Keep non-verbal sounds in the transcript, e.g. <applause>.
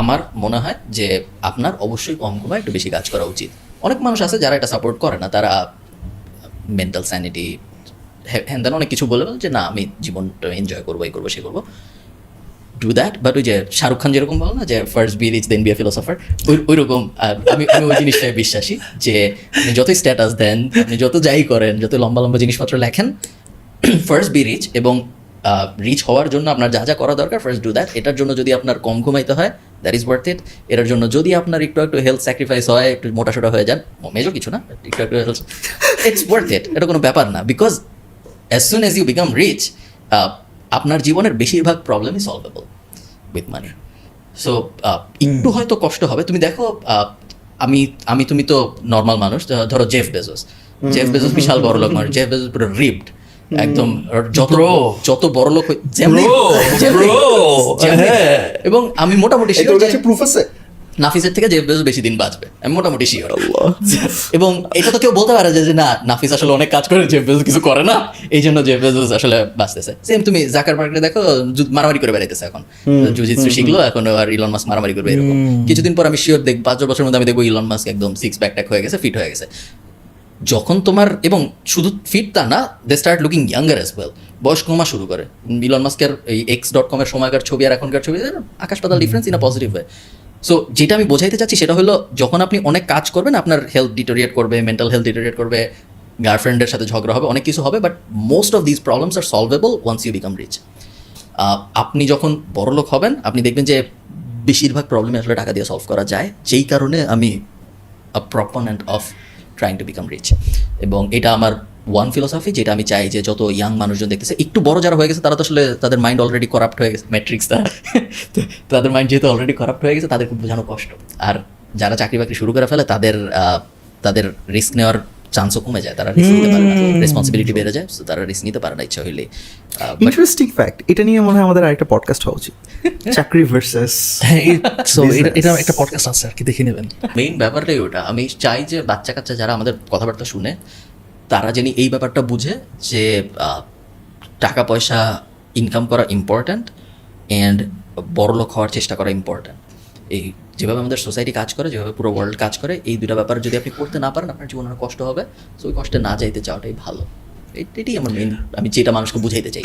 আমার মনে হয় যে আপনার অবশ্যই কম কমায় একটু বেশি কাজ করা উচিত। অনেক মানুষ আছে যারা এটা সাপোর্ট করে না, তারা মেন্টাল স্যানিটি হ্যান তেন অনেক কিছু বলে যে, না, আমি জীবনটা এনজয় করব, এই করব, সে করব। ডু দ্যাট বাট ওই যে শাহরুখ খান যেরকম বলো না যে first be rich then be a philosopher ওই ওই রকম আমি আমি ওই জিনিসটায় বিশ্বাসী যে, আপনি যতই স্ট্যাটাস দেন, আপনি যত যাই করেন যত লম্বা লম্বা জিনিসপত্র লেখেন ফার্স্ট বি রিচ এবং রিচ হওয়ার জন্য আপনার যা যা করা দরকার ফার্স্ট ডু দ্যাট এটার জন্য যদি আপনার কম ঘুমাইতে হয় দ্যাট ইজ ওয়ার্থ ইট এটার জন্য যদি আপনার একটু একটু হেলথ স্যাক্রিফাইস হয় একটু মোটাসোটা হয়ে যান মেজর কিছু না একটু একটু হেলথ ইটস ওয়ার্থ ইট এটা কোনো ব্যাপার না because as soon as you become rich আপনার জীবনের বেশিরভাগ প্রবলেমই সলভেবল উইথ মানি সো একটু হয়তো কষ্ট হবে। তুমি দেখো আমি আমি তুমি তো নর্মাল মানুষ ধরো জেফ বেজোস জেফ বেজোস বিশাল বড় লোক মানুষ। <laughs> জেফ বেজোস পুরো রিপড একদম। যত যত বড় লোক যেমনি- হ্যাঁ। এবং আমি মোটামুটি প্রুফ আছে? নাফিসের থেকে জেফ বেজোস বেশি দিন বাঁচবে। আমি মোটামুটি শিওর এবং এটা তো কেউ বলতে পারে যে না নাফিস আসলে অনেক কাজ করে জেফ বেজোস কিছু করে না। এই জন্য জেফ বেজোস আসলে বাঁচতেছে। সেম তুমি জাকার পার্কে দেখো মারামারি করে বেড়াইতেছে এখন। জুজিৎসু শিখলো এখন আর ইলন মাস্ক মারামারি করবে এরকম। কিছুদিন পর আমি শিওর দেখ পাঁচ বছরের মধ্যে আমি দেখব ইলন মাস্ক একদম সিক্স প্যাক ট্যাক হয়ে গেছে ফিট হয়ে গেছে। যখন তোমার, এবং শুধু ফিট তা না they start looking younger as well বয়স কমা শুরু করে। ইলন মাস্কের এই এক্স ডট কমের সময়কার ছবি আর এখনকার ছবি আকাশ পাতাল difference in positive way so যেটা আমি বোঝাইতে চাচ্ছি সেটা হলো, যখন আপনি অনেক কাজ করবেন, আপনার হেলথ ডিটোরিয়েট করবে মেন্টাল হেলথ ডিটোরিয়েট করবে গার্লফ্রেন্ডের সাথে ঝগড়া হবে, অনেক কিছু হবে but most of this problems are solvable once you become rich আপনি যখন বড়লোক হবেন, আপনি দেখবেন যে বেশিরভাগ প্রবলেম আসলে টাকা দিয়ে সলভ করা যায়। যেই কারণে আমি a proponent of trying to become rich এবং এটা আমার ওয়ান ফিলোসফি যেটা আমি চাই যে যত ইয়াং মানুষজন দেখতেছে, একটু বড় যারা হয়ে গেছে, তারা তো আসলে তাদের মাইন্ড অলরেডি করাপ্ট হয়ে গেছে ম্যাট্রিক্স <laughs> তাদের মাইন্ড যেহেতু অলরেডি করাপ্ট হয়ে গেছে তাদের খুব বোঝানো কষ্ট। আর যারা চাকরি বাকরি শুরু করে ফেলে, তাদের তাদের রিস্ক নেওয়ার চান্সও কমে যায় তারা রিস্ক নিতে পারে না। রেসপন্সিবিলিটি বেড়ে যায় so তারা রিস্ক নিতে পারে না ইচ্ছা হইলে। ইন্টারেস্টিং ফ্যাক্ট এটা নিয়ে মনে হয় আমাদের আরেকটা পডকাস্ট হওয়া উচিত। <laughs> চাকরি ভার্সেস হ্যাঁ সো এটা এটা একটা পডকাস্ট আছে আর কি দেখে নেবেন। মেইন ব্যাপারটাই ওটা আমি চাই যে বাচ্চা কাচ্চা যারা আমাদের কথাবার্তা শুনে তারা যেন এই ব্যাপারটা বুঝে যে টাকা পয়সা ইনকাম করা ইম্পর্ট্যান্ট অ্যান্ড বড়লোক হওয়ার চেষ্টা করা ইম্পর্ট্যান্ট এই যেভাবে আমাদের সোসাইটি কাজ করে, যেভাবে পুরো ওয়ার্ল্ড কাজ করে, এই দুটা ব্যাপার যদি আপনি করতে না পারেন, আপনার জীবনে কষ্ট হবে। সো ওই কষ্টে না যাইতে চাওয়াটাই ভালো। এটাই আমার মেন আমি যেটা মানুষকে বুঝাইতে চাই.